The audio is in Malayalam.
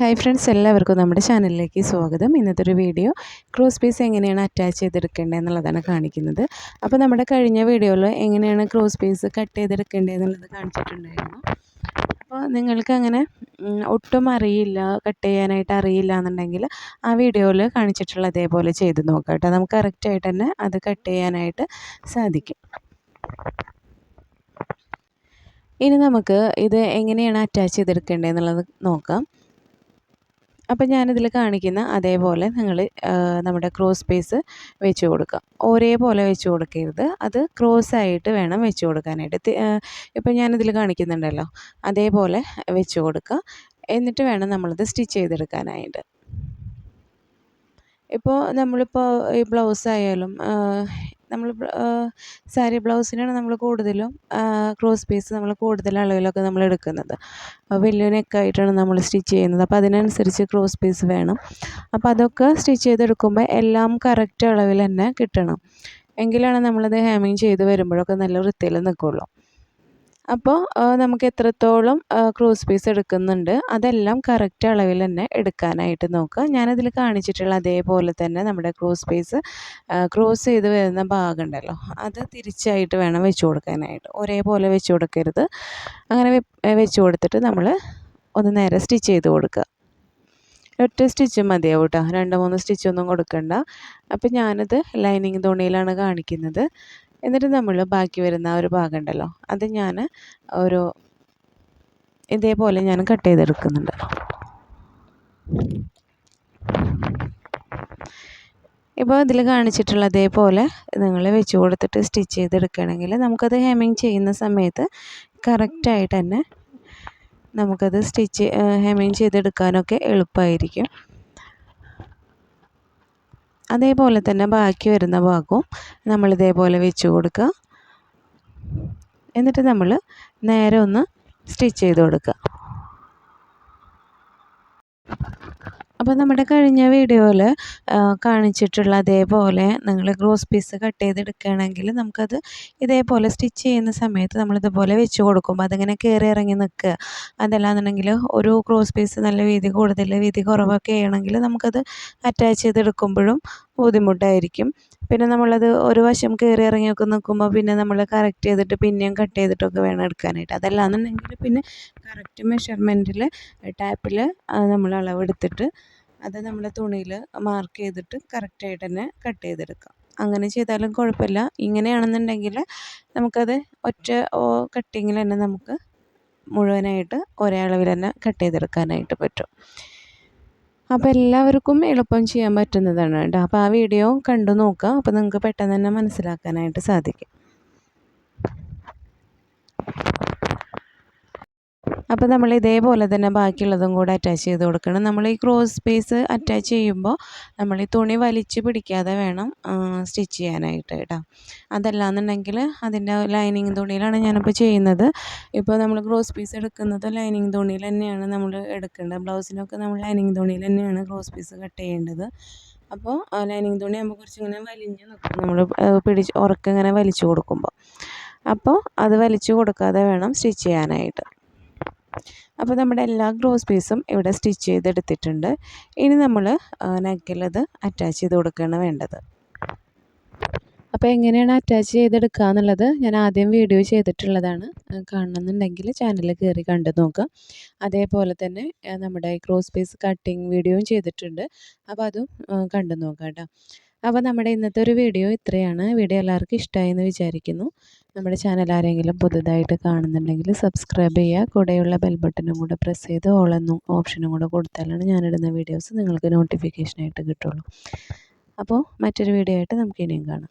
ഹായ് ഫ്രണ്ട്സ് എല്ലാവർക്കും നമ്മുടെ ചാനലിലേക്ക് സ്വാഗതം. ഇന്നത്തെ ഒരു വീഡിയോ ക്രോസ് പീസ് എങ്ങനെയാണ് അറ്റാച്ച് ചെയ്തെടുക്കേണ്ടത് എന്നുള്ളതാണ് കാണിക്കുന്നത്. അപ്പോൾ നമ്മുടെ കഴിഞ്ഞ വീഡിയോയിൽ എങ്ങനെയാണ് ക്രോസ് പീസ് കട്ട് ചെയ്തെടുക്കേണ്ടത് എന്നുള്ളത് കാണിച്ചിട്ടുണ്ടായിരുന്നു. അപ്പോൾ നിങ്ങൾക്ക് അങ്ങനെ ഒട്ടും അറിയില്ല കട്ട് ചെയ്യാനായിട്ട് അറിയില്ല എന്നുണ്ടെങ്കിൽ ആ വീഡിയോയിൽ കാണിച്ചിട്ടുള്ള അതേപോലെ ചെയ്ത് നോക്കാം കേട്ടോ. നമുക്ക് കറക്റ്റായിട്ട് തന്നെ അത് കട്ട് ചെയ്യാനായിട്ട് സാധിക്കും. ഇനി നമുക്ക് ഇത് എങ്ങനെയാണ് അറ്റാച്ച് ചെയ്തെടുക്കേണ്ടത് എന്നുള്ളത് നോക്കാം. അപ്പം ഞാനിതിൽ കാണിക്കുന്ന അതേപോലെ നിങ്ങൾ നമ്മുടെ ക്രോസ് പീസ് വെച്ച് കൊടുക്കുക. ഒരേപോലെ വെച്ച് കൊടുക്കരുത്. അത് ക്രോസ് ആയിട്ട് വേണം വെച്ച് കൊടുക്കാനായിട്ട്. ഇപ്പം ഞാനിതിൽ കാണിക്കുന്നുണ്ടല്ലോ. അതേപോലെ വെച്ച് കൊടുക്കുക. എന്നിട്ട് വേണം നമ്മളത് സ്റ്റിച്ച് ചെയ്തെടുക്കാനായിട്ട്. ഇപ്പോൾ നമ്മളിപ്പോൾ ഈ ബ്ലൗസ് ആയാലും നമ്മൾ സാരി ബ്ലൗസിനാണ് നമ്മൾ കൂടുതലും ക്രോസ് പീസ് നമ്മൾ കൂടുതൽ അളവിലൊക്കെ നമ്മൾ എടുക്കുന്നത്. വലിയ നെക്കായിട്ടാണ് നമ്മൾ സ്റ്റിച്ച് ചെയ്യുന്നത്. അപ്പോൾ അതിനനുസരിച്ച് ക്രോസ് പീസ് വേണം. അപ്പോൾ അതൊക്കെ സ്റ്റിച്ച് ചെയ്തെടുക്കുമ്പോൾ എല്ലാം കറക്റ്റ് അളവിൽ തന്നെ കിട്ടണം. എങ്കിലാണ് നമ്മളത് ഹാമിങ് ചെയ്ത് വരുമ്പോഴൊക്കെ നല്ല വൃത്തിയിൽ നിൽക്കുള്ളൂ. അപ്പോൾ നമുക്ക് എത്രത്തോളം ക്രോസ് പീസ് എടുക്കുന്നുണ്ട് അതെല്ലാം കറക്റ്റ് അളവിൽ തന്നെ എടുക്കാനായിട്ട് നോക്കുക. ഞാനതിൽ കാണിച്ചിട്ടുള്ള അതേപോലെ തന്നെ നമ്മുടെ ക്രോസ് പീസ് ക്രോസ് ചെയ്ത് വരുന്ന ഭാഗമുണ്ടല്ലോ അത് തിരിച്ചായിട്ട് വേണം വെച്ച് കൊടുക്കാനായിട്ട്. ഒരേപോലെ വെച്ച് കൊടുക്കരുത്. അങ്ങനെ വെച്ച് കൊടുത്തിട്ട് നമ്മൾ ഒന്ന് നേരെ സ്റ്റിച്ച് ചെയ്ത് കൊടുക്കുക. ഒറ്റ സ്റ്റിച്ചും മതിയാവും കേട്ടോ രണ്ട് മൂന്ന് സ്റ്റിച്ചൊന്നും കൊടുക്കണ്ട. അപ്പം ഞാനത് ലൈനിങ് തുണിയിലാണ് കാണിക്കുന്നത്. എന്നിട്ട് നമ്മൾ ബാക്കി വരുന്ന ഒരു ഭാഗം ഉണ്ടല്ലോ അത് ഞാൻ ഒരു ഇതേപോലെ ഞാൻ കട്ട് ചെയ്തെടുക്കുന്നുണ്ട്. ഇപ്പോൾ ഇതിൽ കാണിച്ചിട്ടുള്ള അതേപോലെ നിങ്ങൾ വെച്ച് കൊടുത്തിട്ട് സ്റ്റിച്ച് ചെയ്തെടുക്കുകയാണെങ്കിൽ നമുക്കത് ഹെമ്മിങ് ചെയ്യുന്ന സമയത്ത് കറക്റ്റായിട്ട് തന്നെ നമുക്കത് സ്റ്റിച്ച് ഹെമ്മിങ് ചെയ്തെടുക്കാനൊക്കെ എളുപ്പമായിരിക്കും. അതേപോലെ തന്നെ ബാക്കി വരുന്ന ഭാഗവും നമ്മൾ ഇതേപോലെ വെച്ച് കൊടുക്കുക. എന്നിട്ട് നമ്മൾ നേരെ ഒന്ന് സ്റ്റിച്ച് ചെയ്ത് കൊടുക്കുക. അപ്പോൾ നമ്മുടെ കഴിഞ്ഞ വീഡിയോയിൽ കാണിച്ചിട്ടുള്ള അതേപോലെ നിങ്ങൾ ക്രോസ് പീസ് കട്ട് ചെയ്തെടുക്കുകയാണെങ്കിൽ നമുക്കത് ഇതേപോലെ സ്റ്റിച്ച് ചെയ്യുന്ന സമയത്ത് നമ്മളിതുപോലെ വെച്ച് കൊടുക്കുമ്പോൾ അതിങ്ങനെ കയറി ഇറങ്ങി നിൽക്കുക. അതല്ലാന്നുണ്ടെങ്കിൽ ഒരു ക്രോസ് പീസ് നല്ല വീതി കൂടുതൽ വീതി കുറവൊക്കെ ആണെങ്കിൽ നമുക്കത് അറ്റാച്ച് ചെയ്തെടുക്കുമ്പോഴും ബുദ്ധിമുട്ടായിരിക്കും. പിന്നെ നമ്മളത് ഒരു വശം കയറി ഇറങ്ങിയൊക്കെ നിൽക്കുമ്പോൾ പിന്നെ നമ്മൾ കറക്റ്റ് ചെയ്തിട്ട് പിന്നെയും കട്ട് ചെയ്തിട്ടൊക്കെ വേണം എടുക്കാനായിട്ട്. അതല്ലാന്നുണ്ടെങ്കിൽ പിന്നെ കറക്റ്റ് മെഷർമെന്റിൽ ടാപ്പിൽ നമ്മൾ അളവെടുത്തിട്ട് അത് നമ്മൾ തുണിയിൽ മാർക്ക് ചെയ്തിട്ട് കറക്റ്റായിട്ട് തന്നെ കട്ട് ചെയ്തെടുക്കാം. അങ്ങനെ ചെയ്താലും കുഴപ്പമില്ല. ഇങ്ങനെയാണെന്നുണ്ടെങ്കിൽ നമുക്കത് ഒറ്റ കട്ടിങ്ങിൽ തന്നെ നമുക്ക് മുഴുവനായിട്ട് ഒരേ അളവിൽ തന്നെ കട്ട് ചെയ്തെടുക്കാനായിട്ട് പറ്റും. അപ്പോൾ എല്ലാവർക്കും എളുപ്പം ചെയ്യാൻ പറ്റുന്നതാണ് കേട്ടോ. അപ്പോൾ ആ വീഡിയോ കണ്ടു നോക്കുക. അപ്പോൾ നിങ്ങൾക്ക് പെട്ടെന്ന് തന്നെ മനസ്സിലാക്കാനായിട്ട് സാധിക്കും. അപ്പോൾ നമ്മൾ ഇതേപോലെ തന്നെ ബാക്കിയുള്ളതും കൂടെ അറ്റാച്ച് ചെയ്ത് കൊടുക്കണം. നമ്മൾ ഈ ക്രോസ് പീസ് അറ്റാച്ച് ചെയ്യുമ്പോൾ നമ്മൾ ഈ തുണി വലിച്ച് പിടിക്കാതെ വേണം സ്റ്റിച്ച് ചെയ്യാനായിട്ട് കേട്ടോ അതല്ലാന്നുണ്ടെങ്കിൽ അതിന്റെ ലൈനിങ് തുണിയിലാണ് ഞാനിപ്പോൾ ചെയ്യുന്നത്. ഇപ്പോൾ നമ്മൾ ക്രോസ് പീസ് എടുക്കുന്നത് ലൈനിങ് തുണിയിൽ തന്നെയാണ് നമ്മൾ എടുക്കേണ്ടത്. ബ്ലൗസിനൊക്കെ നമ്മൾ ലൈനിങ് തുണിയിൽ തന്നെയാണ് ക്രോസ് പീസ് കട്ട് ചെയ്യേണ്ടത്. അപ്പോൾ ലൈനിങ് തുണി ആകുമ്പോൾ കുറച്ചിങ്ങനെ വലിഞ്ഞ് നിൽക്കും. നമ്മൾ പിടിച്ച് ഉറക്കിങ്ങനെ വലിച്ചു കൊടുക്കുമ്പോൾ. അപ്പോൾ അത് വലിച്ചു കൊടുക്കാതെ വേണം സ്റ്റിച്ച് ചെയ്യാനായിട്ട്. അപ്പോൾ നമ്മുടെ എല്ലാ ക്രോസ് പീസും ഇവിടെ സ്റ്റിച്ച് ചെയ്തെടുത്തിട്ടുണ്ട്. ഇനി നമ്മൾ നെക്കിലത് അറ്റാച്ച് ചെയ്ത് കൊടുക്കുകയാണ് വേണ്ടത്. അപ്പോൾ എങ്ങനെയാണ് അറ്റാച്ച് ചെയ്തെടുക്കുക എന്നുള്ളത് ഞാൻ ആദ്യം വീഡിയോ ചെയ്തിട്ടുള്ളതാണ്. കാണണമെന്നുണ്ടെങ്കിൽ ചാനലിൽ കയറി കണ്ടു നോക്കുക. അതേപോലെ തന്നെ നമ്മുടെ ക്രോസ് പീസ് കട്ടിങ് വീഡിയോയും ചെയ്തിട്ടുണ്ട്. അപ്പോൾ അതും കണ്ടു നോക്കാം കേട്ടോ. അപ്പോൾ നമ്മുടെ ഇന്നത്തെ ഒരു വീഡിയോ ഇത്രയാണ്. വീഡിയോ എല്ലാവർക്കും ഇഷ്ടമായി എന്ന് വിചാരിക്കുന്നു. നമ്മുടെ ചാനൽ ആരെങ്കിലും പുതുതായിട്ട് കാണുന്നുണ്ടെങ്കിൽ സബ്സ്ക്രൈബ് ചെയ്യുക. കൂടെയുള്ള ബെൽ ബട്ടണും കൂടെ പ്രസ് ചെയ്ത് ഓൾ എന്നും ഓപ്ഷനും കൂടെ കൊടുത്താലാണ് ഞാനിടുന്ന വീഡിയോസ് നിങ്ങൾക്ക് നോട്ടിഫിക്കേഷനായിട്ട് കിട്ടുള്ളൂ. അപ്പോൾ മറ്റൊരു വീഡിയോ ആയിട്ട് നമുക്ക് ഇനിയും കാണാം.